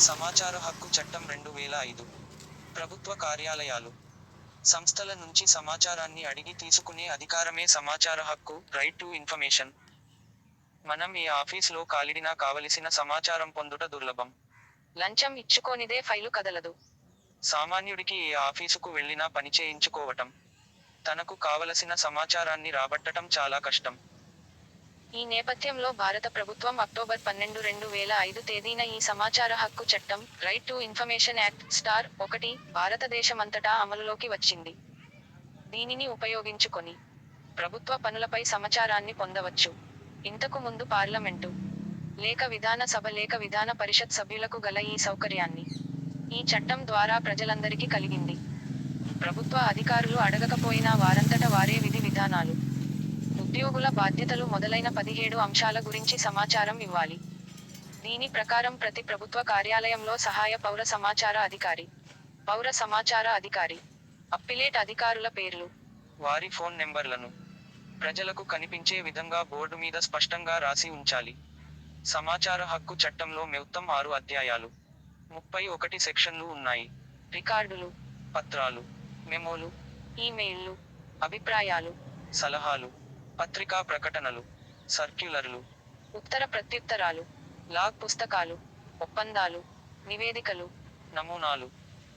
సమాచార హక్కు చట్టం రెండు వేల ఐదు. ప్రభుత్వ కార్యాలయాలు. సంస్థల నుంచి సమాచారాన్ని అడిగి తీసుకునే అధికారమే సమాచార హక్కు రైట్ టు ఇన్ఫర్మేషన్ మనం ఏ ఆఫీసులో కాలిడినా కావలసిన సమాచారం పొందుట దుర్లభం. లంచం ఇచ్చుకోనిదే ఫైలు కదలదు. సామాన్యుడికి ఏ ఆఫీసుకు వెళ్ళినా పని చేయించుకోవటం. తనకు కావలసిన సమాచారాన్ని రాబట్టటం చాలా కష్టం. ఈ నేపథ్యంలో భారత ప్రభుత్వం అక్టోబర్ పన్నెండు రెండు వేల ఐదు తేదీన ఈ సమాచార హక్కు చట్టం right to information act star ఒకటి భారతదేశమంతటా అమలులోకి వచ్చింది. దీనిని ఉపయోగించుకొని ప్రభుత్వ పనులపై సమాచారాన్ని పొందవచ్చు. ఇంతకు ముందు పార్లమెంటు లేక విధాన సభ లేక విధాన పరిషత్ సభ్యులకు గల ఈ సౌకర్యాన్ని ఈ చట్టం ద్వారా ప్రజలందరికీ కలిగింది. ప్రభుత్వ అధికారులు అడగకపోయినా వారంతట వారే విధి విధానాలు ఉద్యోగుల బాధ్యతలు మొదలైన పదిహేడు అంశాల గురించి సమాచారం ఇవ్వాలి. దీని ప్రకారం ప్రతి ప్రభుత్వ కార్యాలయంలో సహాయ పౌర సమాచార అధికారి పౌర సమాచార అధికారి అప్పిలేట్ అధికారుల పేర్లు వారి ఫోన్ నెంబర్లను ప్రజలకు కనిపించే విధంగా బోర్డు మీద స్పష్టంగా రాసి ఉంచాలి. సమాచార హక్కు చట్టంలో మొత్తం ఆరు అధ్యాయాలు ముప్పై ఒకటి సెక్షన్లు ఉన్నాయి. రికార్డులు పత్రాలు మెమోలు ఈమెయిల్లు అభిప్రాయాలు సలహాలు పత్రికా ప్రకటనలు సర్క్యులర్లు ఉత్తర ప్రత్యుత్తరాలు లాగ్ పుస్తకాలు ఒప్పందాలు నివేదికలు నమూనాలు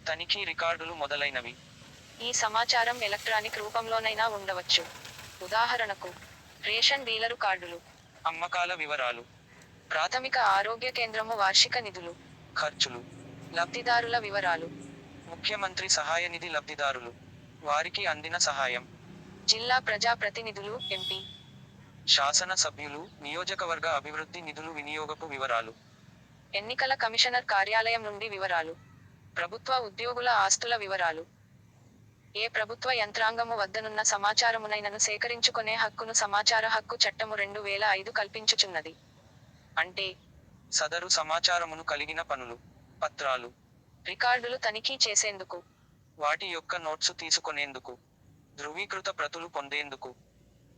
తనిఖీ రికార్డులు మొదలైనవి. ఈ సమాచారం ఎలక్ట్రానిక్ రూపంలోనైనా ఉండవచ్చు. ఉదాహరణకు రేషన్ డీలరు కార్డులు అమ్మకాల వివరాలు ప్రాథమిక ఆరోగ్య కేంద్రము వార్షిక నిధులు ఖర్చులు లబ్ధిదారుల వివరాలు ముఖ్యమంత్రి సహాయ నిధి లబ్ధిదారులు వారికి అందిన సహాయం. జిల్లా ప్రజా ప్రతినిధులు ఎంపీ. శాసన సభ్యులు నియోజకవర్గ అభివృద్ధి నిధులు వినియోగపు వివరాలు. ఎన్నికల కమిషనర్ కార్యాలయం నుండి వివరాలు. ప్రభుత్వ ఉద్యోగుల ఆస్తుల వివరాలు. ఏ ప్రభుత్వ యంత్రాంగము వద్దనున్న సమాచారమునైనను సేకరించుకొనే హక్కును సమాచార హక్కు చట్టము రెండు వేల ఐదు కల్పించుచున్నది. అంటే? సదరు సమాచారమును కలిగిన పనులు పత్రాలు. రికార్డులు తనిఖీ చేసేందుకు. వాటి యొక్క నోట్సు తీసుకొనేందుకు. ధృవీకృత ప్రతులు పొందేందుకు?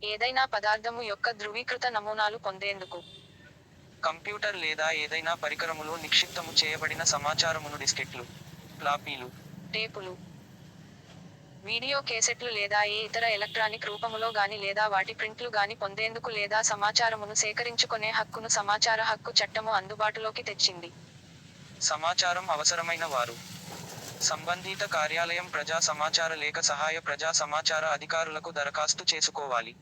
ఏదైనా పదార్థము యొక్క ధృవీకృత నమూనాలు పొందేందుకు? కంప్యూటర్ లేదా ఏదైనా పరికరములో నిక్షిప్తము చేయబడిన సమాచారమును డిస్కెట్లు ఫ్లాపీలు టేపులు వీడియో కేసెట్లు లేదా ఏ ఇతర ఎలక్ట్రానిక్ రూపములో గాని లేదా వాటి ప్రింట్లు గాని పొందేందుకు లేదా సమాచారమును సేకరించుకొనే హక్కును సమాచార హక్కు చట్టము అందుబాటులోకి తెచ్చింది. సమాచారం అవసరమైన వారు. సంబంధిత కార్యాలయం ప్రజా సమాచార లేఖ సహాయ ప్రజా సమాచార అధికారులకు దరఖాస్తు చేసుకోవాలి.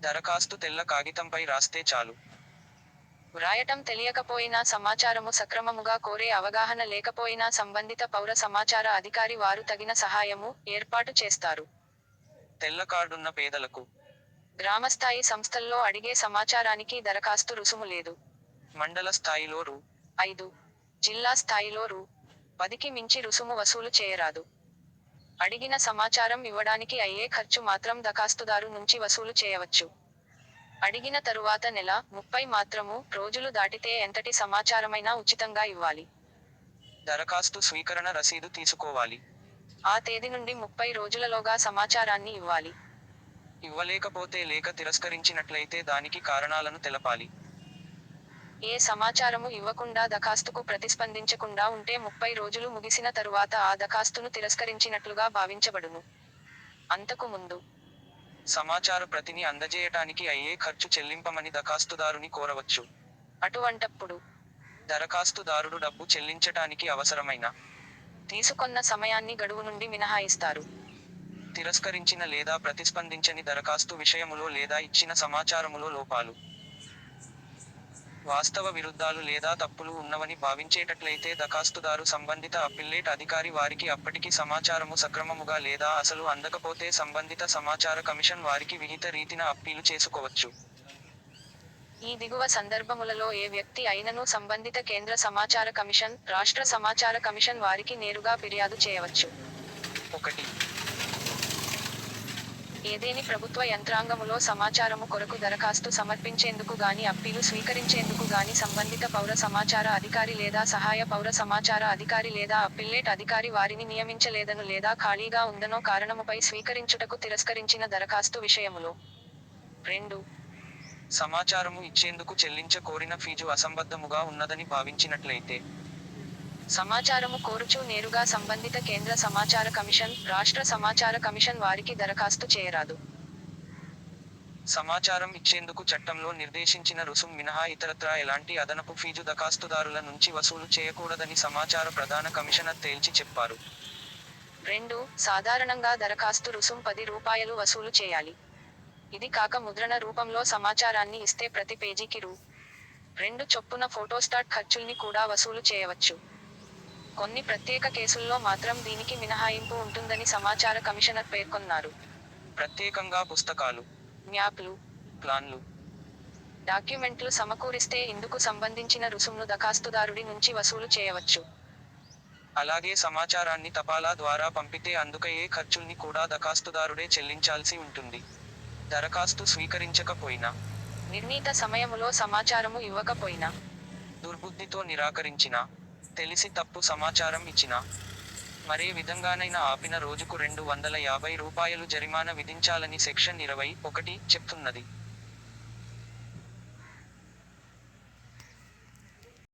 దరఖాస్తు తెల్ల కాగితంపై రాస్తే చాలు. వ్రాయటం తెలియకపోయినా సమాచారము సక్రమముగా కోరే అవగాహన లేకపోయినా సంబంధిత పౌర సమాచార అధికారి వారు తగిన సహాయము ఏర్పాటు చేస్తారు. తెల్ల కార్డున్న పేదలకు. గ్రామస్థాయి సంస్థల్లో అడిగే సమాచారానికి దరఖాస్తు రుసుము లేదు. మండల స్థాయిలో రు. ఐదు. జిల్లా స్థాయిలో రూ. పదికి మించి రుసుము వసూలు చేయరాదు. అడిగిన సమాచారం ఇవ్వడానికి అయ్యే ఖర్చు మాత్రం దరఖాస్తుదారు నుంచి వసూలు చేయవచ్చు. అడిగిన తరువాత నెల ముప్పై మాత్రము రోజులు దాటితే ఎంతటి సమాచారమైనా ఉచితంగా ఇవ్వాలి. దరఖాస్తు స్వీకరణ రసీదు తీసుకోవాలి. ఆ తేదీ నుండి ముప్పై రోజులలోగా సమాచారాన్ని ఇవ్వాలి. ఇవ్వలేకపోతే లేఖ తిరస్కరించినట్లయితే దానికి కారణాలను తెలపాలి. ఏ సమాచారము ఇవ్వకుండా దరఖాస్తుకు ప్రతిస్పందించకుండా ఉంటే ముప్పై రోజులు ముగిసిన తరువాత ఆ దరఖాస్తును తిరస్కరించినట్లుగా భావించబడును. అంతకు ముందు. సమాచార ప్రతిని అందజేయటానికి అయ్యే ఖర్చు చెల్లింపమని దరఖాస్తుదారుని కోరవచ్చు. అటువంటప్పుడు. దరఖాస్తుదారుడు డబ్బు చెల్లించటానికి అవసరమైన. తీసుకొన్న సమయాన్ని గడువు నుండి మినహాయిస్తారు. తిరస్కరించిన లేదా ప్రతిస్పందించని దరఖాస్తు విషయములో లేదా ఇచ్చిన సమాచారములో లోపాలు. వాస్తవ విరుద్ధాలు లేదా తప్పులు ఉన్నవని భావించేటట్లయితే దరఖాస్తుదారు సంబంధిత అప్పిల్లేట్ అధికారి వారికి అప్పటికి సమాచారము సక్రమముగా లేదా అసలు అందకపోతే సంబంధిత సమాచార కమిషన్ వారికి విహిత రీతిన అప్పీలు చేసుకోవచ్చు. ఈ దిగువ సందర్భములలో ఏ వ్యక్తి అయినను సంబంధిత కేంద్ర సమాచార కమిషన్ రాష్ట్ర సమాచార కమిషన్ వారికి నేరుగా ఫిర్యాదు చేయవచ్చు. ఒకటి. ఏదేని ప్రభుత్వ యంత్రాంగములో సమాచారము కొరకు దరఖాస్తు సమర్పించేందుకు గాని అప్పీలు స్వీకరించేందుకు గాని సంబంధిత పౌర సమాచార అధికారి లేదా సహాయ పౌర సమాచార అధికారి లేదా అప్పిల్లేట్ అధికారి వారిని నియమించలేదను లేదా ఖాళీగా ఉందనో కారణముపై స్వీకరించుటకు తిరస్కరించిన దరఖాస్తు విషయములో. రెండు. సమాచారము ఇచ్చేందుకు చెల్లించ కోరిన ఫీజు అసంబద్ధముగా ఉన్నదని భావించినట్లయితే సమాచారము కోరుచూ నేరుగా సంబంధిత కేంద్ర సమాచార కమిషన్ రాష్ట్ర సమాచార కమిషన్ వారికి దరఖాస్తు చేయరాదు. సమాచారం ఇచ్చేందుకు చట్టంలో నిర్దేశించిన రుసుం మినహా ఇతరత్రా ఎలాంటి అదనపు ఫీజు దరఖాస్తుదారుల నుంచి వసూలు చేయకూడదని సమాచార ప్రధాన కమిషనర్ తేల్చి చెప్పారు. రెండు సాధారణంగా దరఖాస్తు రుసుం పది రూపాయలు వసూలు చేయాలి. ఇది కాక ముద్రణ రూపంలో సమాచారాన్ని ఇస్తే ప్రతి పేజీకి రూ. రెండు చొప్పున ఫోటోస్టాట్ ఖర్చుల్ని కూడా వసూలు చేయవచ్చు. కొన్ని ప్రత్యేక కేసుల్లో మాత్రం దీనికి మినహాయింపు ఉంటుందని సమాచార కమిషనర్ పేర్కొన్నారు. ప్రత్యేకంగా పుస్తకాలు మ్యాప్లు ప్లాన్లు డాక్యుమెంట్లు సమకూరిస్తే ఇందుకు సంబంధించిన రుసుంను దరఖాస్తుదారుడి నుంచి వసూలు చేయవచ్చు. అలాగే సమాచారాన్ని తపాలా ద్వారా పంపితే అందుకయ్యే ఖర్చుల్ని కూడా దరఖాస్తుదారుడే చెల్లించాల్సి ఉంటుంది. దరఖాస్తు స్వీకరించకపోయినా నిర్ణీత సమయములో సమాచారము ఇవ్వకపోయినా దుర్బుద్ధితో నిరాకరించిన తెలిసి తప్పు సమాచారం ఇచ్చిన మరే విధంగానైనా ఆపిన రోజుకు రెండు వందల యాభై రూపాయలు జరిమానా విధించాలని సెక్షన్ ఇరవై ఒకటి చెప్తున్నది.